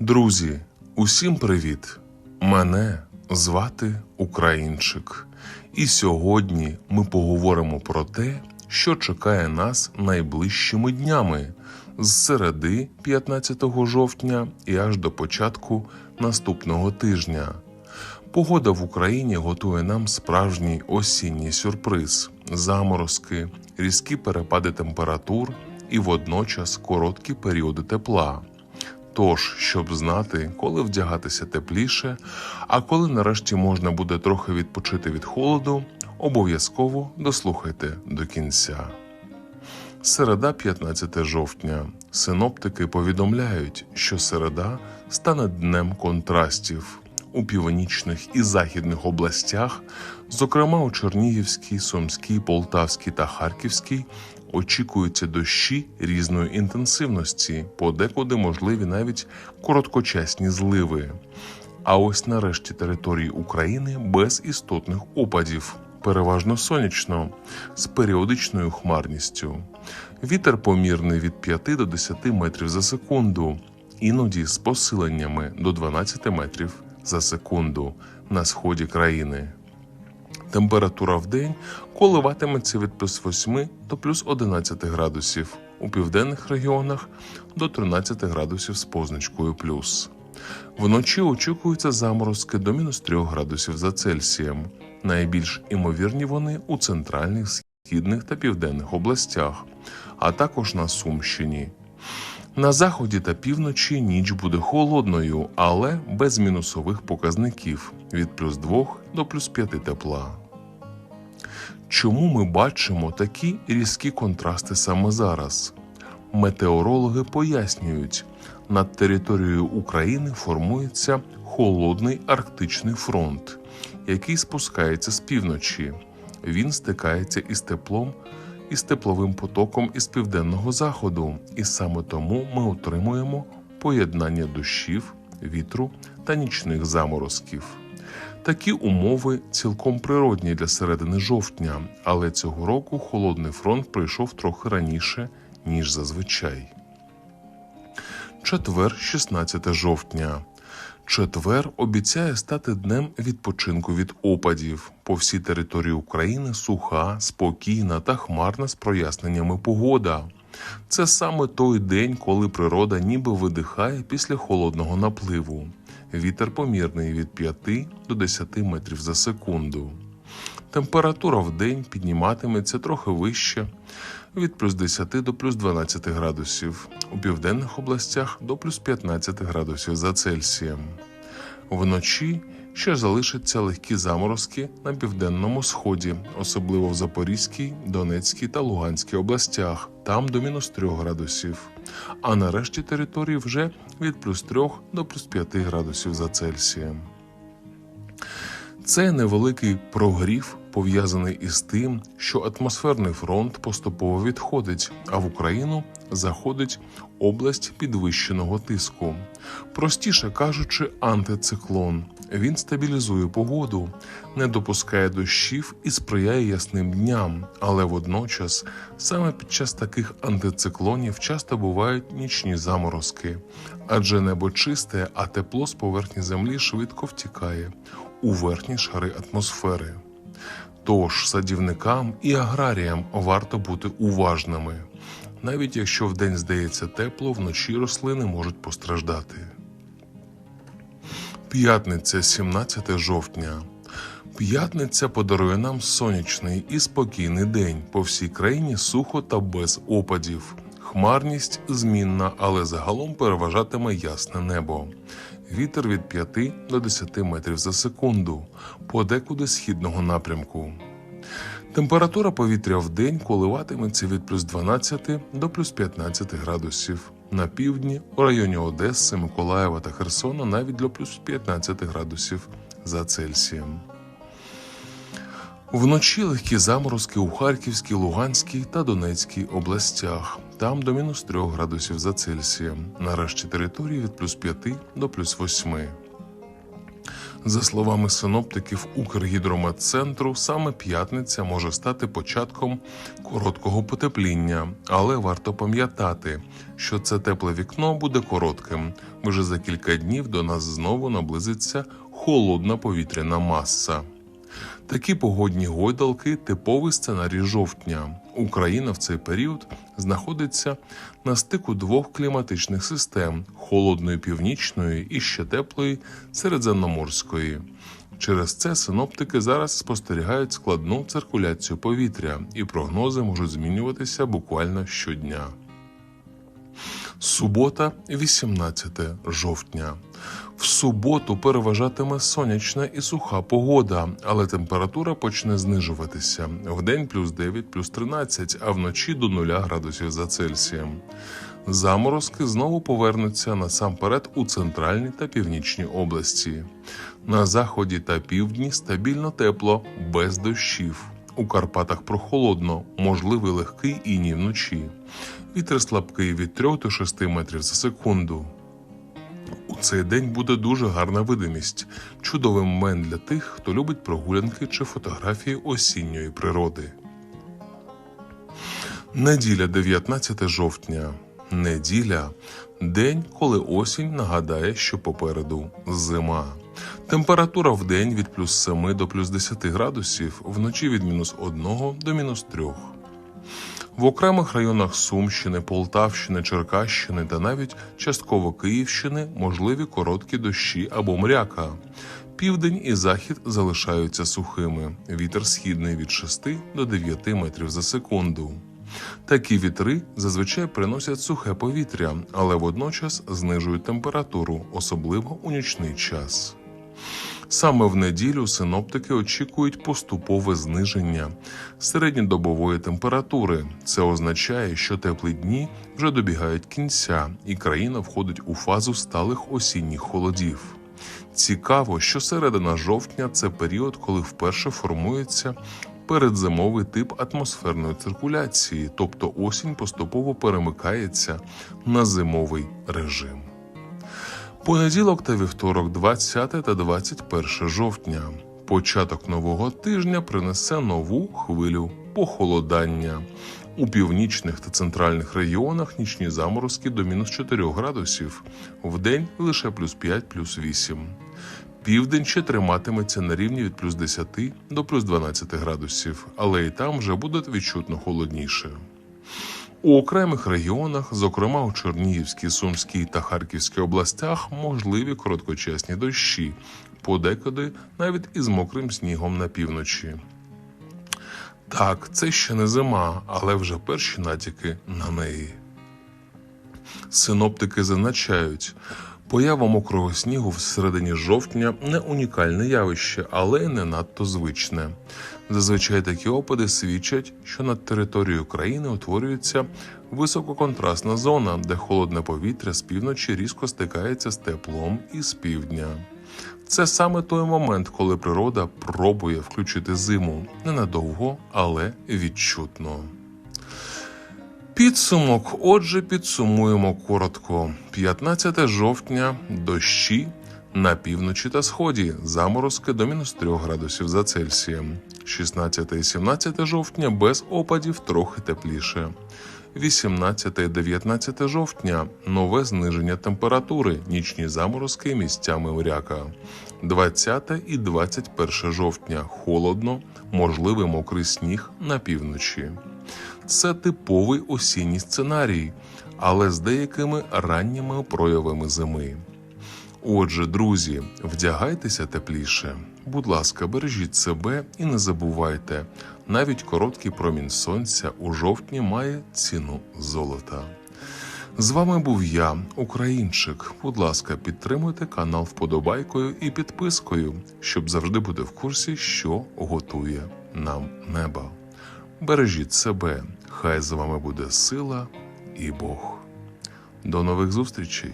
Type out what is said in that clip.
Друзі, усім привіт! Мене звати Українчик. І сьогодні ми поговоримо про те, що чекає нас найближчими днями з середи 15 жовтня і аж до початку наступного тижня. Погода в Україні готує нам справжній осінній сюрприз: заморозки, різкі перепади температур і водночас короткі періоди тепла. Тож, щоб знати, коли вдягатися тепліше, а коли нарешті можна буде трохи відпочити від холоду, обов'язково дослухайте до кінця. Середа 15 жовтня. Синоптики повідомляють, що середа стане днем контрастів у північних і західних областях, зокрема у Чернігівській, Сумській, Полтавській та Харківській, очікуються дощі різної інтенсивності, подекуди можливі навіть короткочасні зливи. А ось нарешті території України без істотних опадів, переважно сонячно, з періодичною хмарністю. Вітер помірний від 5 до 10 метрів за секунду, іноді з посиленнями до 12 метрів за секунду на сході країни. Температура в день коливатиметься від плюс 8 до плюс 11 градусів, у південних регіонах до 13 градусів з позначкою плюс. Вночі очікуються заморозки до мінус 3 градусів за Цельсієм. Найбільш імовірні вони у центральних, східних та південних областях, а також на Сумщині. На заході та півночі ніч буде холодною, але без мінусових показників від плюс 2 до плюс 5 тепла. Чому ми бачимо такі різкі контрасти саме зараз? Метеорологи пояснюють, над територією України формується холодний арктичний фронт, який спускається з півночі. Він стикається із теплом із тепловим потоком із південного заходу, і саме тому ми отримуємо поєднання дощів, вітру та нічних заморозків. Такі умови цілком природні для середини жовтня, але цього року холодний фронт прийшов трохи раніше, ніж зазвичай. Четвер, 16 жовтня. Четвер обіцяє стати днем відпочинку від опадів. По всій території України суха, спокійна та хмарна з проясненнями погода. Це саме той день, коли природа ніби видихає після холодного напливу. Вітер помірний від 5 до 10 метрів за секунду. Температура в день підніматиметься трохи вище від плюс 10 до плюс 12 градусів, у південних областях до плюс 15 градусів за Цельсієм. Вночі ще залишаться легкі заморозки на південному сході, особливо в Запорізькій, Донецькій та Луганській областях, там до мінус 3 градусів. А на решті території вже від плюс 3 до плюс 5 градусів за Цельсієм. Це невеликий прогрів пов'язаний із тим, що атмосферний фронт поступово відходить, а в Україну заходить область підвищеного тиску. Простіше кажучи, антициклон. Він стабілізує погоду, не допускає дощів і сприяє ясним дням, але водночас саме під час таких антициклонів часто бувають нічні заморозки, адже небо чисте, а тепло з поверхні землі швидко втікає у верхні шари атмосфери. Тож садівникам і аграріям варто бути уважними, навіть якщо вдень здається тепло, вночі рослини можуть постраждати. П'ятниця, 17 жовтня. П'ятниця подарує нам сонячний і спокійний день по всій країні сухо та без опадів. Хмарність змінна, але загалом переважатиме ясне небо. Вітер від 5 до 10 метрів за секунду, подекуди східного напрямку. Температура повітря в день коливатиметься від плюс 12 до плюс 15 градусів. На півдні, у районі Одеси, Миколаєва та Херсона навіть до плюс 15 градусів за Цельсієм. Вночі легкі заморозки у Харківській, Луганській та Донецькій областях. Там до мінус 3 градусів за Цельсієм. На решті території від плюс 5 до плюс 8. За словами синоптиків Укргідрометцентру, саме п'ятниця може стати початком короткого потепління, але варто пам'ятати, що це тепле вікно буде коротким. Вже за кілька днів до нас знову наблизиться холодна повітряна маса. Такі погодні гойдалки типовий сценарій жовтня. Україна в цей період знаходиться на стику двох кліматичних систем холодної північної і ще теплої середземноморської. Через це синоптики зараз спостерігають складну циркуляцію повітря, і прогнози можуть змінюватися буквально щодня. Субота, 18 жовтня. В суботу переважатиме сонячна і суха погода, але температура почне знижуватися. Вдень плюс 9, плюс 13, а вночі до 0 градусів за Цельсієм. Заморозки знову повернуться насамперед у центральній та північній області. На заході та півдні стабільно тепло, без дощів. У Карпатах прохолодно, можливий легкий іній вночі. Вітер слабкий від 3 до 6 метрів за секунду. У цей день буде дуже гарна видимість, чудовий момент для тих, хто любить прогулянки чи фотографії осінньої природи. Неділя 19 жовтня. Неділя день, коли осінь нагадає, що попереду зима. Температура в день від плюс 7 до плюс 10 градусів, вночі від мінус 1 до мінус 3. В окремих районах Сумщини, Полтавщини, Черкащини та навіть частково Київщини можливі короткі дощі або мряка. Південь і захід залишаються сухими. Вітер східний від 6 до 9 метрів за секунду. Такі вітри зазвичай приносять сухе повітря, але водночас знижують температуру, особливо у нічний час. Саме в неділю синоптики очікують поступове зниження середньодобової температури. Це означає, що теплі дні вже добігають кінця, і країна входить у фазу сталих осінніх холодів. Цікаво, що середина жовтня це період, коли вперше формується передзимовий тип атмосферної циркуляції, тобто осінь поступово перемикається на зимовий режим. Понеділок та вівторок, 20 та 21 жовтня. Початок нового тижня принесе нову хвилю похолодання. У північних та центральних регіонах нічні заморозки до мінус 4 градусів, вдень лише плюс 5, плюс 8. Південь ще триматиметься на рівні від плюс 10 до плюс 12 градусів, але і там вже буде відчутно холодніше. У окремих регіонах, зокрема у Чернігівській, Сумській та Харківській областях, можливі короткочасні дощі, подекуди навіть із мокрим снігом на півночі. Так, це ще не зима, але вже перші натяки на неї. Синоптики зазначають, поява мокрого снігу в середині жовтня не унікальне явище, але й не надто звичне. Зазвичай такі опади свідчать, що над територією країни утворюється висококонтрастна зона, де холодне повітря з півночі різко стикається з теплом і з півдня. Це саме той момент, коли природа пробує включити зиму ненадовго, але відчутно. Підсумок. Отже, підсумуємо коротко: 15 жовтня дощі на півночі та сході, заморозки до мінус 3 градусів за Цельсієм. 16 і 17 жовтня без опадів трохи тепліше. 18 і 19 жовтня нове зниження температури, нічні заморозки місцями мряка. 20 і 21 жовтня холодно, можливий мокрий сніг на півночі. Це типовий осінній сценарій, але з деякими ранніми проявами зими. Отже, друзі, вдягайтеся тепліше. Будь ласка, бережіть себе і не забувайте, навіть короткий промінь сонця у жовтні має ціну золота. З вами був я, Українчик. Будь ласка, підтримуйте канал вподобайкою і підпискою, щоб завжди бути в курсі, що готує нам небо. Бережіть себе, хай з вами буде сила і Бог. До нових зустрічей!